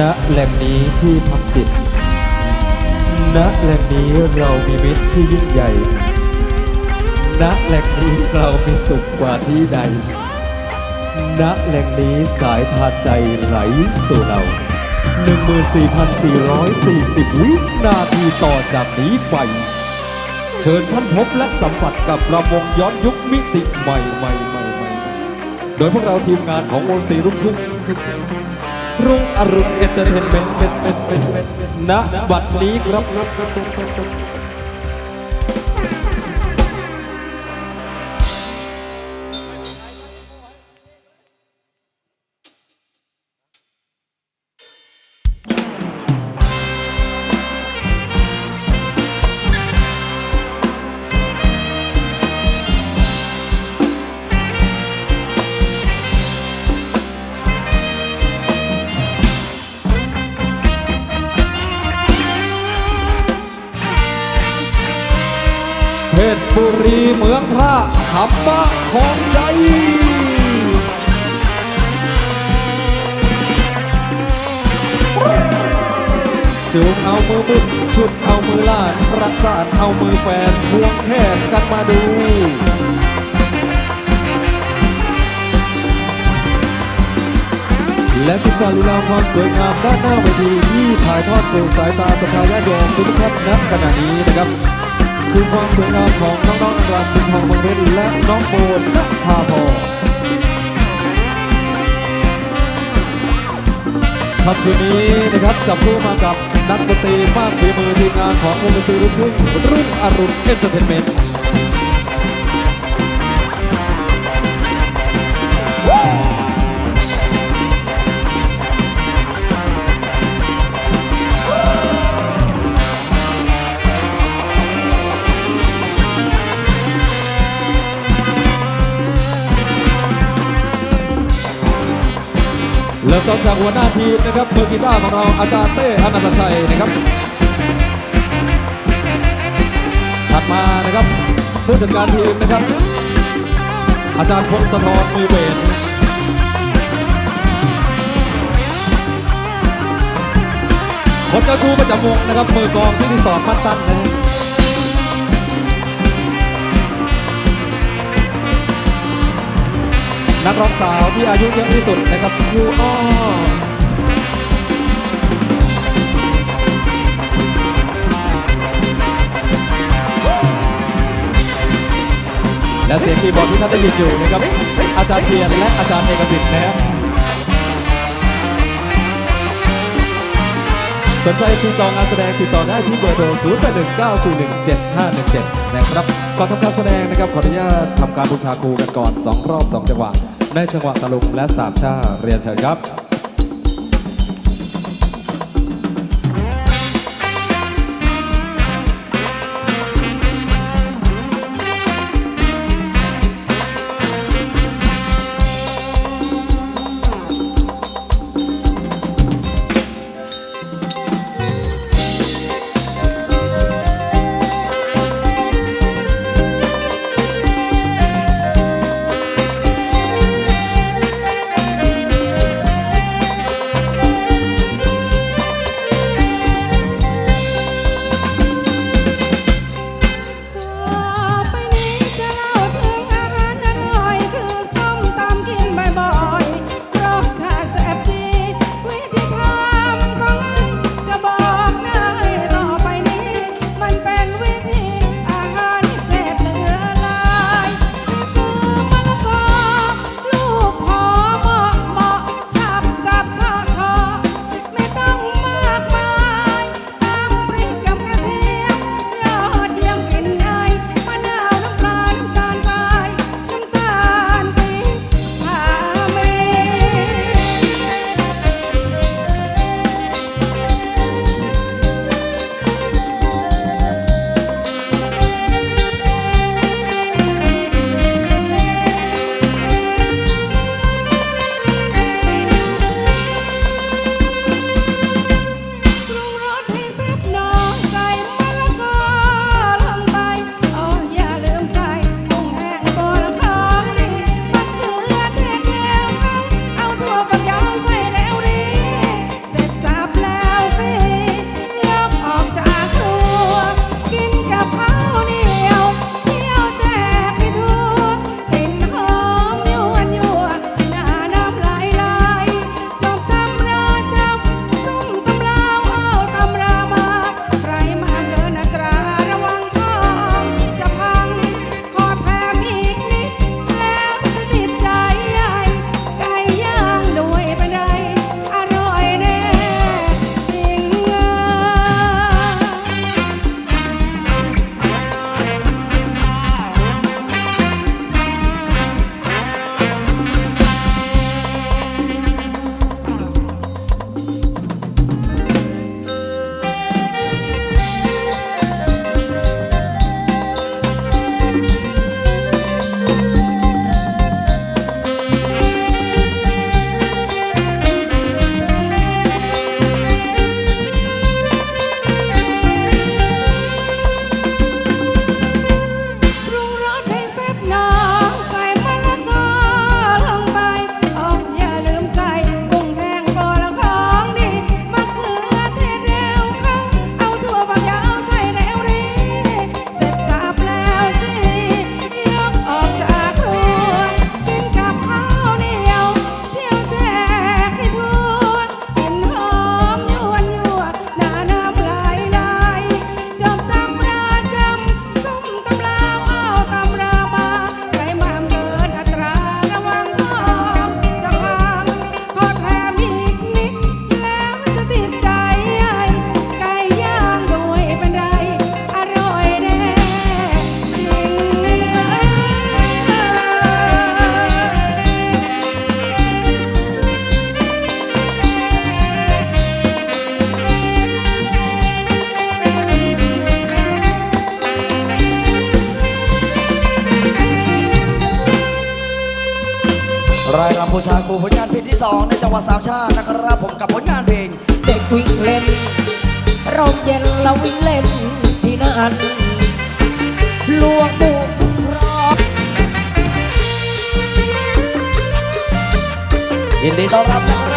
ณแหล่งนี้ที่พักจิต ณแหล่งนี้เรามีมิตรที่ยิ่งใหญ่ ณแหล่งนี้เรามีสุขกว่าที่ใด ณแหล่งนี้สายทานใจไหลสู่เรา 14,440 วินาทีต่อจากนี้ไป เชิญท่านพบและสัมผัสกับระวงย้อนยุคมิติใหม่ใหม่ใหม่ใหม่โดยพวกเราทีมงานของวงดนตรีรุ่งทุ่ง รุ่งอรุณเอนเตอร์เทนเมนต์ณบัดนี้ครับ บุรีเมืองพระธรรมะของใจจูงเอามือมุดชุดเอามือลาดรักษาเอามือแฟนพวงแค่กันมาดูและทุกการลีลาความสวยงามด้านหน้าเวทีที่ถ่ายทอดสู่สายตาสภาญาติโยมทุกท่านณขณะนี้นะครับ คือความสวยงามของน้องๆนางรำคุณทองเมืองเพชรและน้องโบนณภาพรครับคืนนี้นะครับจับคู่มากับนักดนตรีมากฝีมือทีมงานของวงดนตรีรุ่งรุ่งอรุณเอ็นเตอร์เทนเมนต์ เริ่มต้นจากหัวหน้าทีมนะครับมือกีตาร์ของเราอาจารย์เต้อนันตชัยนะครับถัดมานะครับผู้จัดการทีมนะครับ อาจารย์พงศธรมือเบสคนเจ้าชู้ประจำวงนะครับมือกองที่ที่สองพันตันนะฮะ นักร้องสาวที่อายุเยอะที่สุดนะครับยูอ้อและเสียงคีย์บอร์ดที่ท่านได้ยินอยู่นะครับอาจารย์เทียนและอาจารย์เอกสิทธิ์นะครับสนใจติดต่องานแสดงติดต่อได้ที่เบอร์โทร0 8 1 9 4 1 7 5 1 7 นะครับก่อนทำการแสดงนะครับขออนุญาตทำการบูชาครูกันก่อน 2 รอบ 2 จังหวะ ในจังหวะตะลุมและสามชาเรียนเชิญครับ รายรำบูชาครูผลงานเพลงที่สองในจังหวัดสามชาตินะครับผมกับผลงานเพลง เด็กวิ่งเล่นร่มเย็นเราวิ่งเล่นที่นั่นหลวงปู่คุ้มครองยินดีต้อนรับนะครับ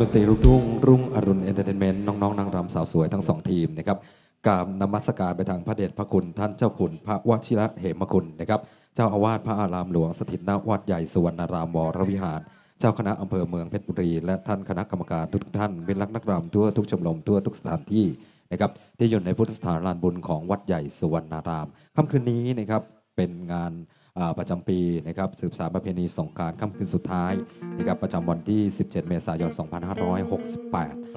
ดนตรีลูกทุ่งรุ่งอรุณเอนเตอร์เทนเมนต์น้องๆนางรำสาวสวยทั้งสองทีมนะครับกราบนมัสการไปทางพระเดชพระคุณท่านเจ้าคุณพระวชิระเหมคุณนะครับเจ้าอาวาสพระอารามหลวงสถิตณวัดใหญ่สุวรรณารามวรวิหาร เจ้าคณะอำเภอเมืองเพชรบุรีและท่านคณะกรรมการทุกท่านเป็นรักนักรำทั่วทุกชมรมทั่วทุกสถานที่นะครับที่อยู่ในพุทธสถานลานบุญของวัดใหญ่สุวรรณารามค่ำคืนนี้นะครับเป็นงาน ประจำปีนะครับสืบสารประเพณีสงการค่ำคืนสุดท้ายนะครับประจำวันที่ 17 เมษายน 2568